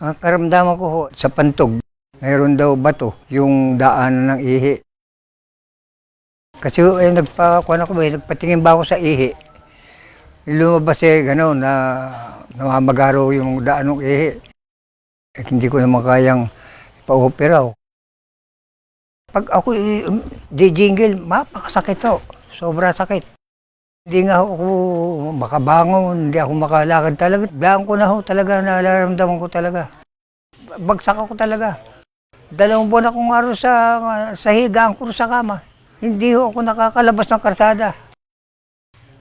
Ang karamdaman ko ho, sa pantog, mayroon daw bato, yung daanan ng ihi. Kasi eh, nagpa, kuwan ako, eh, nagpatingin ba ako sa ihi. Lumabas eh, gano'n, na namamagaro yung daan ng ihi. Eh, hindi ko naman kayang ipa-opera. Pag ako um, di jingle, mapakasakit to. Sobra sakit. Hindi nga ako makabangon, hindi ako makalakad talaga. Blanco na ho talaga, nararamdaman ko talaga. Bagsak ako talaga. Dalawang buwan akong araw sa, sa higaan ko sa kama. Hindi ako nakakalabas ng karsada.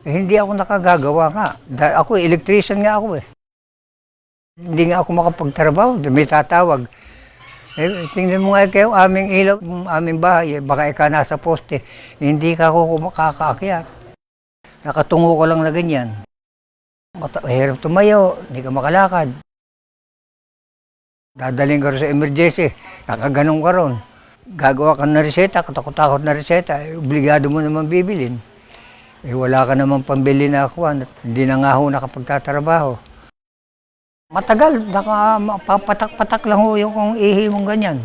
Eh, hindi ako nakagagawa nga. Da- ako, electrician nga ako eh. Hindi nga ako makapagtrabaho. May tatawag. Eh, tingnan mo nga kayo, aming ilaw, aming bahay, eh, baka ika nasa poste, hindi ka ako makakaakyat. Nakatungo ka lang na ganyan. Mahirap tumayo, hindi ka makalakad. Dadaling ka rin sa emergency, nakaganon ka ron. Gagawa ka ng reseta, katakot-takot na reseta, eh, obligado mo naman bibilin. Eh wala ka naman pambili na ako, hindi na nga ho nakapagtatrabaho. Matagal, naka, papatak-patak lang ho yung kung ihi mong ganyan.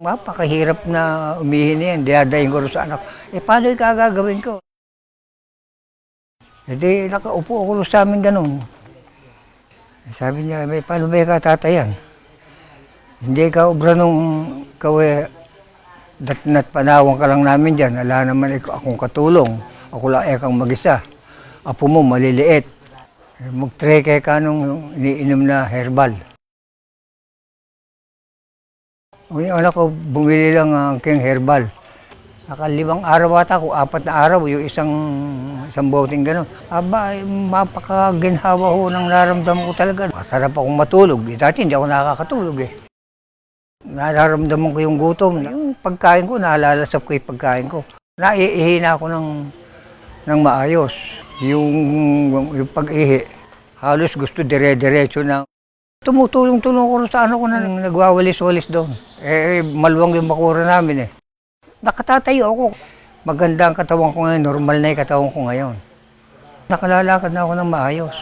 Mapakahirap na umihi na yan, dinadayin ko sa anak. Eh paano yung ko? E di, nakaupo ako sa amin ganun. Eh, Sabi niya, may paano ba ka tatayan? Hindi ka obra nung kawe datnat panawang ka lang namin dyan. Ala naman akong katulong. Ako lang ekang mag-isa. Apo mo maliliit. Eh, Mag-treke ka nung iniinom na herbal. Yung anak ko, bumili lang ang king herbal. Nakalimang araw ata ko, apat na araw, yung isang isang boting gano'n. Aba, eh, mapakaginhawa ho ng naramdaman ko talaga. Masarap akong matulog. Eh, dati hindi ako nakakatulog eh. Nararamdaman ko yung gutom. Yung pagkain ko, naalalasap ko yung pagkain ko. Naiihi na ako ng, ng maayos. Yung, yung pag-ihi, halos gusto dire-diretso na. Tumutulong-tulong ko sa ano ko na nagwawalis-walis doon. Eh, maluwang yung bakura namin eh. Nakatatayo ako. Maganda ang katawan ko ngayon, normal na yung katawan ko ngayon. Nakalalakad na ako ng maayos.